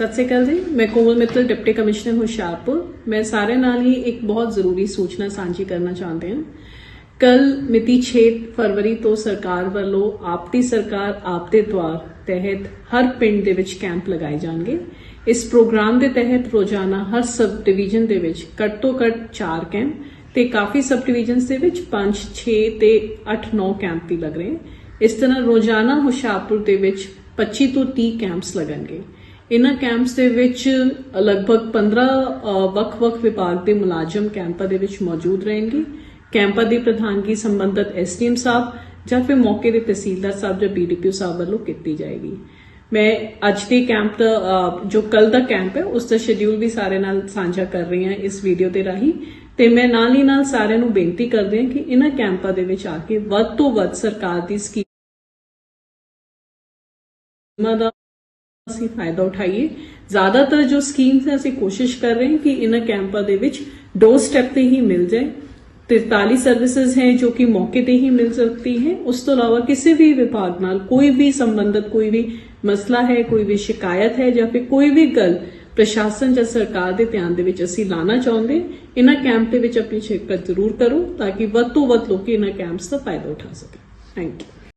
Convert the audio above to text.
ਸਤਿ ਸ਼੍ਰੀ ਅਕਾਲ ਜੀ। ਮੈਂ ਕੋਮਲ ਮਿੱਤਲ, ਡਿਪਟੀ ਕਮਿਸ਼ਨਰ ਹੁਸ਼ਿਆਰਪੁਰ। ਮੈਂ ਸਾਰੇ ਨਾਲ ਹੀ ਇੱਕ ਬਹੁਤ ਜ਼ਰੂਰੀ ਸੂਚਨਾ ਸਾਂਝੀ ਕਰਨਾ ਚਾਹੁੰਦੇ ਹਾਂ। ਕੱਲ ਮਿਤੀ 6 ਫਰਵਰੀ ਤੋਂ ਸਰਕਾਰ ਵੱਲੋਂ ਆਪਦੀ ਸਰਕਾਰ, ਆਪਦੇ ਦੁਆਰ ਤਹਿਤ ਹਰ ਪਿੰਡ ਦੇ ਵਿੱਚ ਕੈਂਪ ਲਗਾਏ ਜਾਣਗੇ। ਇਸ ਪ੍ਰੋਗਰਾਮ ਦੇ ਤਹਿਤ ਰੋਜ਼ਾਨਾ ਹਰ ਸਬ ਡਿਵੀਜ਼ਨ ਦੇ ਵਿੱਚ ਘੱਟ ਤੋਂ ਘੱਟ 4 ਕੈਂਪ ਤੇ ਕਾਫੀ ਸਬ ਡਿਵੀਜ਼ਨਸ ਦੇ ਵਿੱਚ 5 6 ਤੇ 8 9 ਕੈਂਪ ਵੀ ਲੱਗ ਰਹੇ। ਇਸ ਤਰ੍ਹਾਂ ਰੋਜ਼ਾਨਾ ਹੁਸ਼ਿਆਰਪੁਰ ਦੇ ਵਿੱਚ 25 ਤੋਂ 30 ਕੈਂਪਸ ਲੱਗਣਗੇ। ਇਹਨਾਂ ਕੈਂਪਸ ਦੇ ਵਿੱਚ ਲਗਭਗ 15 ਵੱਖ-ਵੱਖ ਵਿਭਾਗ ਦੇ ਮੁਲਾਜ਼ਮ ਕੈਂਪਾਂ ਦੇ ਵਿੱਚ ਮੌਜੂਦ ਰਹਿਣਗੇ। ਕੈਂਪਾਂ ਦੀ ਪ੍ਰਧਾਨਗੀ ਸੰਬੰਧਤ ਐਸਡੀਐਮ ਸਾਹਿਬ ਜਾਂ ਫਿਰ ਮੌਕੇ ਦੇ ਤਹਿਸੀਲਦਾਰ ਸਾਹਿਬ ਜਾਂ ਬੀਡੀਪੀਓ ਸਾਹਿਬ ਵੱਲੋਂ ਕੀਤੀ ਜਾਏਗੀ। ਮੈਂ ਅੱਜ ਦੇ ਕੈਂਪ ਦਾ ਜੋ ਕੱਲ ਦਾ ਕੈਂਪ ਹੈ, ਉਸ ਦਾ ਸ਼ਡਿਊਲ ਵੀ ਸਾਰੇ ਨਾਲ ਸਾਂਝਾ ਕਰ ਰਹੀ ਹਾਂ ਇਸ ਵੀਡੀਓ ਦੇ ਰਾਹੀਂ। ਤੇ ਮੈਂ ਨਾਲ ਹੀ ਨਾਲ ਸਾਰਿਆਂ ਨੂੰ ਬੇਨਤੀ ਕਰਦੇ ਹਾਂ ਕਿ ਇਹਨਾਂ ਕੈਂਪਾਂ ਦੇ ਵਿੱਚ ਆ ਕੇ ਵੱਧ ਤੋਂ ਵੱਧ ਸਰਕਾਰ ਦੀ ਸਕੀਮਾਂ ਦਾ ਅਸੀਂ ਫਾਇਦਾ ਉਠਾਈਏ। ਜ਼ਿਆਦਾਤਰ ਜੋ ਸਕੀਮਸ ਹੈ ਅਸੀਂ ਕੋਸ਼ਿਸ਼ ਕਰ ਰਹੇ ਹਾਂ ਕਿ ਇਹਨਾਂ ਕੈਂਪਾਂ ਦੇ ਵਿੱਚ ਡੋਰ ਸਟੈਪ ਤੇ ਹੀ ਮਿਲ ਜਾਏ। 43 ਸਰਵਿਸਿਜ਼ ਹੈ ਜੋ ਕਿ ਮੌਕੇ ਤੇ ਹੀ ਮਿਲ ਸਕਤੀ ਹੈ। ਉਸ ਤੋਂ ਇਲਾਵਾ ਕਿਸੇ ਵੀ ਵਿਭਾਗ ਨਾਲ ਕੋਈ ਵੀ ਸੰਬੰਧਤ ਕੋਈ ਵੀ ਮਸਲਾ ਹੈ, ਕੋਈ ਵੀ ਸ਼ਿਕਾਇਤ ਹੈ ਜਾਂ ਫਿਰ ਕੋਈ ਵੀ ਗੱਲ ਪ੍ਰਸ਼ਾਸਨ ਜਾਂ ਸਰਕਾਰ ਦੇ ਧਿਆਨ ਦੇ ਵਿੱਚ ਅਸੀਂ ਲਾਣਾ ਚਾਹੁੰਦੇ ਇਹਨਾਂ ਕੈਂਪ ਦੇ ਵਿੱਚ ਆਪਣੀ ਸ਼ਿਰਕਤ ਜ਼ਰੂਰ ਕਰੋ ਤਾਂ ਕਿ ਵੱਧ ਤੋਂ ਵੱਧ ਲੋਕ ਇਹਨਾਂ ਕੈਂਪਸ ਦਾ ਫਾਇਦਾ ਉਠਾ ਸਕਣ। Thank you